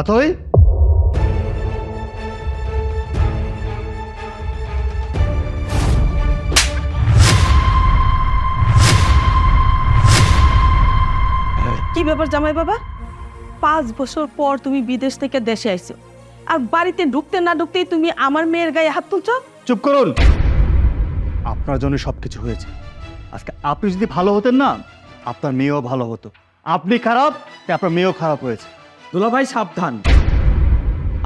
অথই কি ব্যাপার জামাই বাবা? পাঁচ বছর পর তুমি বিদেশ থেকে দেশে আইছো। আর বাড়িতে ঢুকতে না ঢুকতেই তুমি আমার মেয়ের গায়ে হাত তুলছো? চুপ করুন। আপনার জন্য সবকিছু হয়েছে। আজকে আপনি যদি ভালো হতেন না আপনার মেয়েও ভালো হতো। আপনি খারাপ তাই আপনার মেয়েও খারাপ হয়েছে। দুলাভাই সাবধান।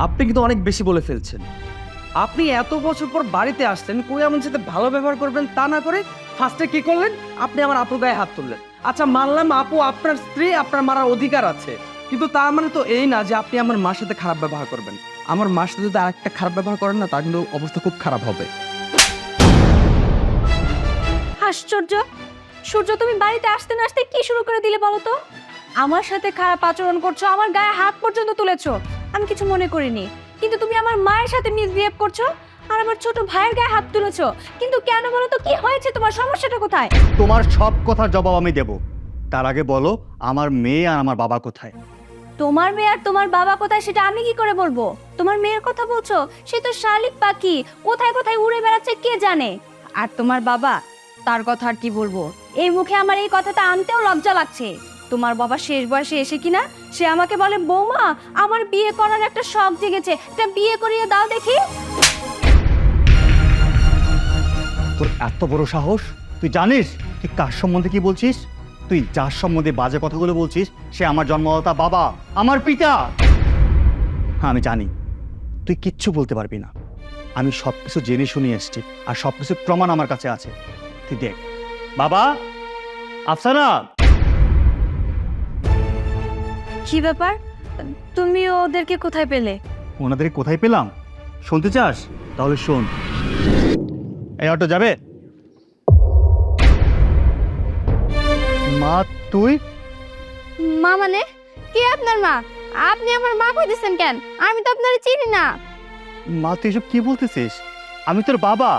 আপনি কিন্তু অনেক বেশি বলে ফেলছেন। আপনি এত বছর পর বাড়িতে আসছেন কই এমন সাথে ভালো ব্যবহার করবেন তা না করে ফার্স্টে কি করলেন? আপনি আমার আপুর গায়ে হাত তুললেন। আচ্ছা মানলাম আপু আপনার স্ত্রী আপনার মারার অধিকার আছে। কিন্তু তার মানে তো এই না যে আপনি আমার মার সাথে খারাপ ব্যবহার করবেন। আমার মার সাথে যদি আরেকটা খারাপ ব্যবহার করেন না, তার কিন্তু অবস্থা খুব খারাপ হবে। আশ্চর্য! সূর্য, তুমি বাড়িতে আসতে না আসতে কি শুরু করে দিলে বলো তো? আমার সাথে খারাপ আচরণ করছ আমার গায়ে হাত পর্যন্ত তুলেছো আমি কিছু মনে করিনি। কিন্তু তুমি আমার মায়ের সাথে মিসবিহেভ করছ আর আমার ছোট ভাইয়ের গায়ে হাত তুলেছো। কিন্তু কেন বলো তো কি হয়েছে? তোমার সমস্যাটা কোথায়? তোমার সব কথার জবাব আমি দেব। তার আগে বলো আমার মেয়ে আর আমার বাবা কোথায়? তোমার মেয়ে আর তোমার বাবা কোথায় সেটা আমি কি করে বলব? তোমার মেয়ের কথা বলছো? সে তো শালিক পাখি। কোথায় কোথায় উড়ে বেড়াচ্ছে কে জানে? আর তোমার বাবা তার কথা আর কি বলব? এই মুখে আমার এই কথাটা আনতেও লজ্জা লাগছে। তোমার বাবা শেষ বয়সে এসে কিনা সে আমাকে বলে, বৌমা, আমার বিয়ে করার একটা শখ জেগেছে। একটা বিয়ে করিয়ে দাও দেখি। তোর এত বড় সাহস? তুই জানিস? তুই কার সম্বন্ধে কি বলছিস? তুই যার সম্বন্ধে বাজে কথাগুলো বলছিস, সে আমার জন্মদাতা বাবা, আমার পিতা। হ্যাঁ আমি জানি। তুই কিচ্ছু বলতে পারবি না। আমি সব কিছু জেনে শুনে এসেছি, আর সব কিছু প্রমাণ আমার কাছে আছে। তুই দেখ। বাবা, আফসানা! কি ব্যাপার? তুমি ওদেরকে কোথায় পেলে? ওনাদের কোথায় পেলাম? শুনতে চাস? তাহলে শোন। এই অটো যাবে? মা তুই? মা মানে? কে আপনার মা? আপনি আমার মা কইতেছেন কেন? আমি তো আপনার চিনি না। মা তুই এসব কি বলতেছিস? আমি তোর বাবা।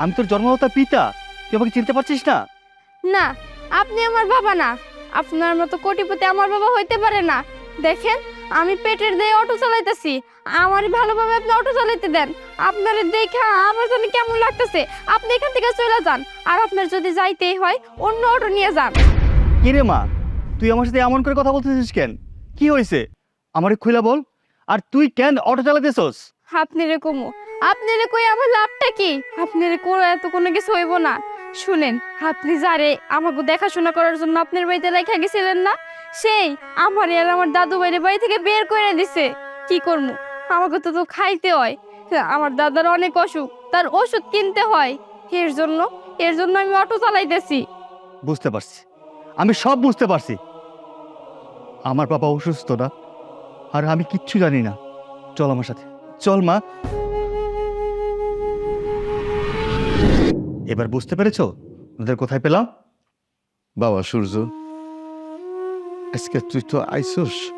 আমি তোর জন্মদাতা পিতা। তুই আমাকে চিনতে পারছিস না? না আপনি আমার বাবা না। আপনার মতো কোটিপতি আমার বাবা হইতে পারে না। দেখেন আমি পেটের দিয়ে অটো চালাইতেছি। আমারই ভালোভাবে আপনি অটো চালাইতে দেন। আপনার দেখে আমার জন্য কেমন লাগতেছে? আপনি এখান থেকে চলে যান। আর আপনার যদি যাইতেই হয় অন্য অটো নিয়ে যান। কি রে মা? তুই আমার সাথে এমন করে কথা বলতেছিস কেন? কি হয়েছে? আমারে খুলে বল। আর তুই কেন অটো চালাতেছস আপনি রে কমু। আপনি রে কই আমার লাভটা কি? আপনি রে কোনো এত কোনো কিছু হইব না। শুনেন, আপনি যারে আমাকে দেখাশোনা করার জন্য আপনার বাড়িতে রেখে গেছিলেন না, সেই আমার আর আমার দাদু বাইরে বাড়ি থেকে বের করে দিছে। কি করব? আমাকে তো তো খাইতে হয়। আমার দাদার অনেক অসুখ, তার ওষুধ কিনতে হয়। এর জন্য এর জন্য আমি অটো চালাইতেছি। বুঝতে পারছি। আমি সব বুঝতে পারছি। আমার বাবা অসুস্থ না, আর আমি কিচ্ছু জানি না। চল আমার সাথে। চল মা। এবার বুঝতে পেরেছ? ওদের কোথায় পেলাম? বাবা, সূর্য। আজকে তুই তো আইসোস।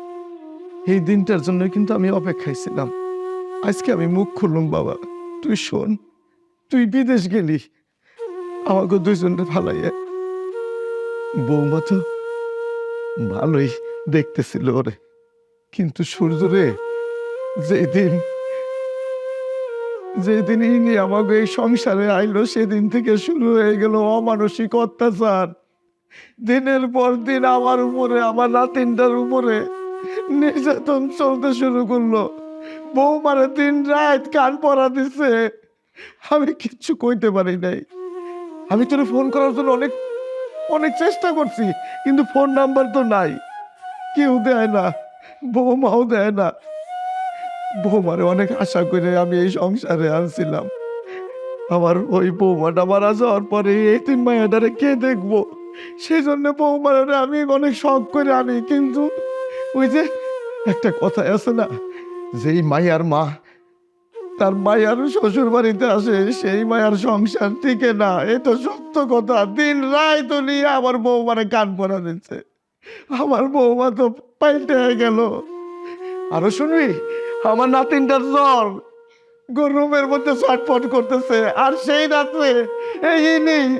এই দিনটার জন্য কিন্তু আমি অপেক্ষায় ছিলাম। আজকে আমি মুখ খুললাম, বাবা। তুই শোন, তুই বিদেশ গেলি। আমাকে দুইজনকে ফালাইয়া। বৌমা তো ভালোই দেখতেছিল ওরে। কিন্তু সূর্য রে, যেদিন যেদিন ইনি আমাকে এই সংসারে আইলো, সেদিন থেকে শুরু হয়ে গেল অমানসিক অত্যাচার। দিনের পর দিন আমার উপরে, আমার নাতিনটার উপরে নির্যাতন চলতে শুরু করল। বৌমারে দিন রাত কান পরা দিছে। আমি কিচ্ছু কইতে পারি নাই। আমি তোরে ফোন করার জন্য অনেক অনেক চেষ্টা করছি, কিন্তু ফোন নাম্বার তো নাই। কেউ দেয় না, বৌমাও দেয় না। বৌমারে অনেক আশা করে আমি এই সংসারে আনছিলাম। আমার ওই বৌমাটা মারা যাওয়ার পরে এই তিন মায়াটারে কে দেখব? সেই জন্য বৌমারে আমি অনেক শখ করে আনি, কিন্তু ওই যে একটা কথা আছে না, যেই মায়ার মা তার মায়ার শ্বশুর বাড়িতে আসে, সেই মায়ার সংসার টিকে না। এ তো সত্য কথা, দিন রায় তো নিয়ে আমার বৌমারে কান পরা দিচ্ছে। আমার বৌমা তো পাল্টে হয়ে গেল। আরও শুনবি? আমার নাতিনটার জ্বর। গরমের মধ্যে ছটফট করতেছে। আর সেই রাত্রে এই নেই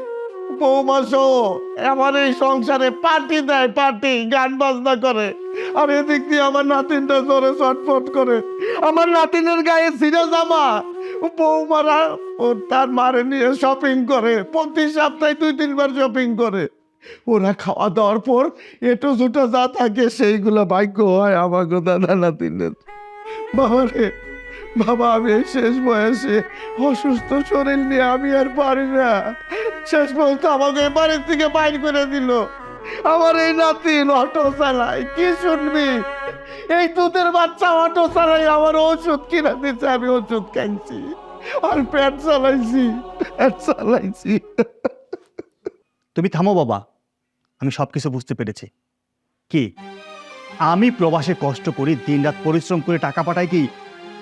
বৌমা সহ আমার এই সংসারে পার্টি দেয়, পার্টি, গান বাজনা করে। আর এদিক দিয়ে আমার নাতিনটা জোরে চটপট করে। আমার নাতিনের গায়ে সিরা জামা। বৌমারা ও তার মারে নিয়ে শপিং করে। প্রতি সপ্তাহে দুই, তিনবার শপিং করে। ওরা খাওয়া দাওয়ার পর এটো জুটো যা থাকে সেইগুলো ভাগ্য হয় আমাকে দাদা নাতিনের। বাবা রে বাবা, আমি শেষ বয়সে অসুস্থ শরীর নিয়ে আমি আর পারি না। শেষ পর্যন্ত আমাকে বাড়ির থেকে বাইর করে দিল। আমার এই নাতিন অটো চালায়, কি শুনবি? এই দুধের বাচ্চা অটো চালাই আমার ওষুধ কিনা দিচ্ছে, আমি ওষুধ খাইছি আর পেট চালাইছি পেট চালাইছি। তুমি থামো বাবা, আমি সব কিছু বুঝতে পেরেছি। কি? আমি প্রবাসে কষ্ট করি, দিনরাত পরিশ্রম করে টাকা পাঠাই কি?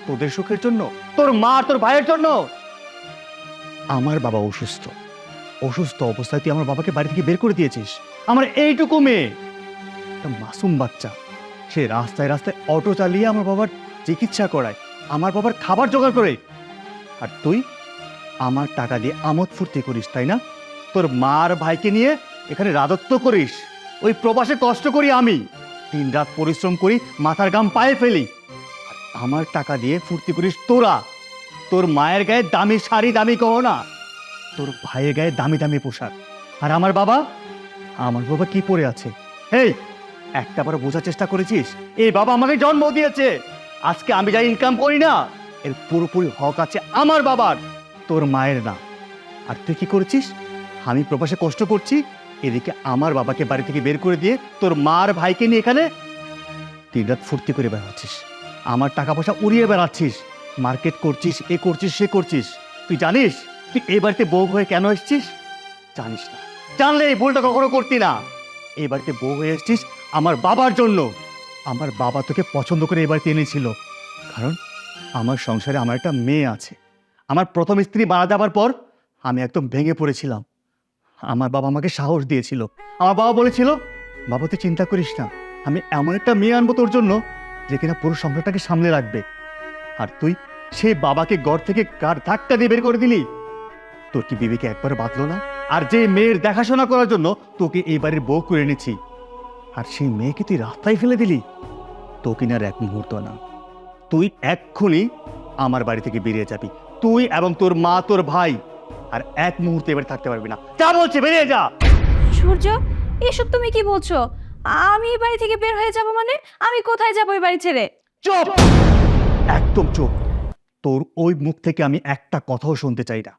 তোদের সুখের জন্য? তোর মা তোর ভাইয়ের জন্য? আমার বাবা অসুস্থ। অসুস্থ অবস্থায় তুই আমার বাবাকে বাড়ি থেকে বের করে দিয়েছিস। আমার এইটুকু মেয়ে। একটা মাসুম বাচ্চা। সে রাস্তায় রাস্তায় অটো চালিয়ে আমার বাবার চিকিৎসা করায়। আমার বাবার খাবার জোগাড় করে। আর তুই আমার টাকা দিয়ে আমোদ ফুর্তি করিস, তাই না? তোর মার ভাইকে নিয়ে এখানে রাজত্ব করিস। ওই প্রবাসে কষ্ট করি আমি। দিন রাত পরিশ্রম করি, মাথার গাম পায়ে ফেলি। আমার টাকা দিয়ে ফুর্তি করিস তোরা। তোর মায়ের গায়ে দামি শাড়ি, দামি গহনা। তোর ভাইয়ের গায়ে দামি দামি পোশাক। আর আমার বাবা? আমার বাবা কি পরে আছে? এই একটা বার বোঝার চেষ্টা করেছিস? এই বাবা আমাকে জন্ম দিয়েছে। আজকে আমি যা ইনকাম করি না, এর পুরোপুরি হক আছে আমার বাবার। তোর মায়ের না। আর তুই কি করেছিস? আমি প্রবাসে কষ্ট করছি এদিকে আমার বাবাকে বাড়ি থেকে বের করে দিয়ে তোর মার ভাইকে নিয়ে এখানে দিনরাত ফুর্তি করে বেড়াচ্ছিস। আমার টাকা পয়সা উড়িয়ে বেড়াচ্ছিস। মার্কেট করছিস, এ করছিস, সে করছিস। তুই জানিস, তুই এই বাড়িতে বউ হয়ে কেন এসছিস? জানিস না। জানলে এই ভুলটা কখনো করতি না। এই বাড়িতে বউ হয়ে এসছিস আমার বাবার জন্য। আমার বাবা তোকে পছন্দ করে এই বাড়িতে এনেছিল। কারণ আমার সংসারে আমার একটা মেয়ে আছে। আমার প্রথম স্ত্রী মারা যাবার পর আমি একদম ভেঙে পড়েছিলাম। আমার বাবা আমাকে সাহস দিয়েছিল। আমার বাবা বলেছিল, বাবা, তুই চিন্তা করিস না। আমি এমন একটা মেয়ে আনব তোর জন্য যে কিনা পুরো সংসারটাকে সামলে রাখবে। আর তুই সেই বাবাকে ঘর থেকে কার ধাক্কা দিয়ে বের করে দিলি? তোর কি বিবেকে একবার বাঁধলো না? আর যে মেয়ের দেখাশোনা করার জন্য তোকে এই বাড়ির বউ করে এনেছি। আর সেই মেয়েকে তুই রাস্তায় ফেলে দিলি? তো কিনার এক মুহূর্ত না। তুই এক্ষুনি আমার বাড়ি থেকে বেরিয়ে যাবি। তুই এবং তোর মা, তোর ভাই আর এক মুহূর্তে এবার থাকতে পারবি না। যা বলছে বেরিয়ে যা। সূর্য এসব তুমি কি বলছো? আমি এই বাড়ি থেকে বের হয়ে যাব মানে? আমি কোথায় যাব এই বাড়ি ছেড়ে? চুপ! একদম চুপ। তোর ওই মুখ থেকে আমি একটা কথাও শুনতে চাই না।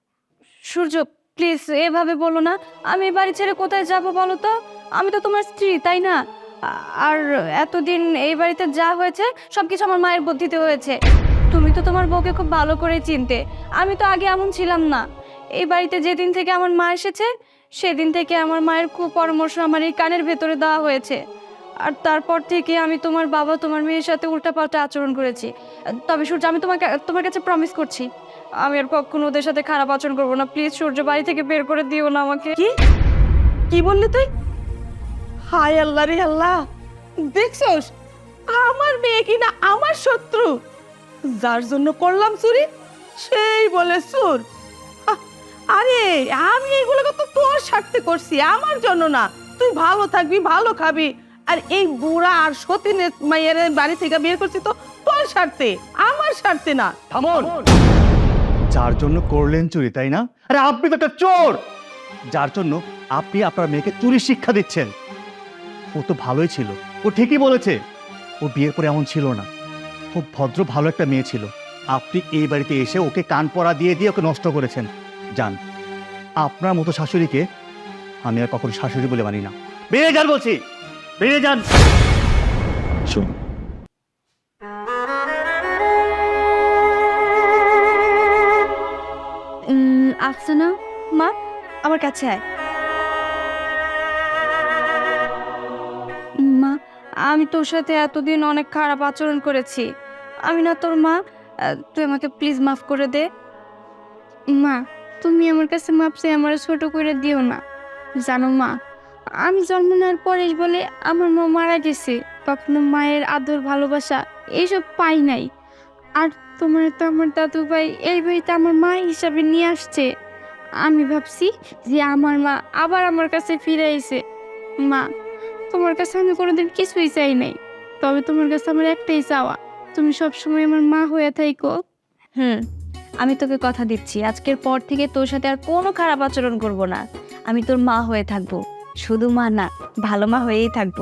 সূর্য প্লিজ এভাবে বলো না। আমি এই বাড়ি ছেড়ে কোথায় যাব বলো তো? আমি তো তোমার স্ত্রী তাই না? আর এতদিন এই বাড়িতে যা হয়েছে সব কিছু আমার মায়ের বুদ্ধিতে হয়েছে। তুমি তো তোমার বউকে খুব ভালো করে চিনতে। আমি তো আগে এমন ছিলাম না। এই বাড়িতে যেদিন থেকে আমার মা এসেছে সেদিন থেকে আমার মায়ের খুব পরামর্শ আমার এই কানের ভেতরে দেওয়া হয়েছে। আর তারপর থেকে আমি তোমার বাবা তোমার মেয়ের সাথে উল্টাপাল্টা আচরণ করেছি। তবে সূর্য আমি তোমাকে তোমার কাছে প্রমিস করছি আমি আর কখনো ওদের সাথে খারাপ আচরণ করব না। প্লিজ সূর্য বাড়ি থেকে বের করে দিও না আমাকে। কি? কি বললি তুই? হায় আল্লাহ রে আল্লাহ! দেখছস? আমার মেয়ে কিনা আমার শত্রু? যার জন্য করলাম চুরি সেই বলে আহ, আরে আমি এগুলোকে তো তোর স্বার্থে করছি আমার জন্য না। তুই ভালো থাকবি ভালো খাবি। আর এই বুড়া আর সতীনের মাইয়ের বাড়ি থেকে বের করছি তো তোর স্বার্থে আমার স্বার্থে না। থামুন। যার জন্য করলেন চুরি তাই না? আরে আপনি তো একটা চোর! যার জন্য আপনি আপনার মেয়েকে চুরি শিক্ষা দিচ্ছেন। ও তো ভালোই ছিল। ও ঠিকই বলেছে ও বিয়ের পরে এমন ছিল না। খুব ভদ্র ভালো একটা মেয়ে ছিল। আপনি এই বাড়িতে এসে ওকে কান পরা দিয়ে দিয়ে ওকে নষ্ট করেছেন। যান। আপনার মতো শাশুড়িকে আমি আর কখনো শাশুড়ি বলে মানি না। বেরিয়ে যান বলছি। বেরিয়ে যান। শোন আফসানা মা আমার কাছে আয়। মা আমি তোর সাথে এতদিন অনেক খারাপ আচরণ করেছি। আমি না তোর মা তুই আমাকে প্লিজ মাফ করে দে। মা তুমি আমার কাছে মাপ চাই, আমার ছোট করে দিও না। জানো মা, আমি জন্ম নেওয়ার পরে বলে আমার মা মারা গেছে। কখনো মায়ের আদর, ভালোবাসা এইসব পাই নাই। আর তোমার তো আমার দাদু ভাই, এই বাড়িতে আমার মা হিসাবে নিয়ে আসছে। আমি ভাবছি যে আমার মা আবার আমার কাছে ফিরে আইছে। মা, তোমার কাছে আমি কোনোদিন কিছুই চাই নাই। তবে তোমার কাছে আমার একটাই চাওয়া, তুমি সবসময় আমার মা হয়ে থাইকো। হুম। আমি তোকে কথা দিচ্ছি। আজকের পর থেকে তোর সাথে আর কোনো খারাপ আচরণ করব না। আমি তোর মা হয়ে থাকব। শুধু মা না, ভালো মা হয়েই থাকব।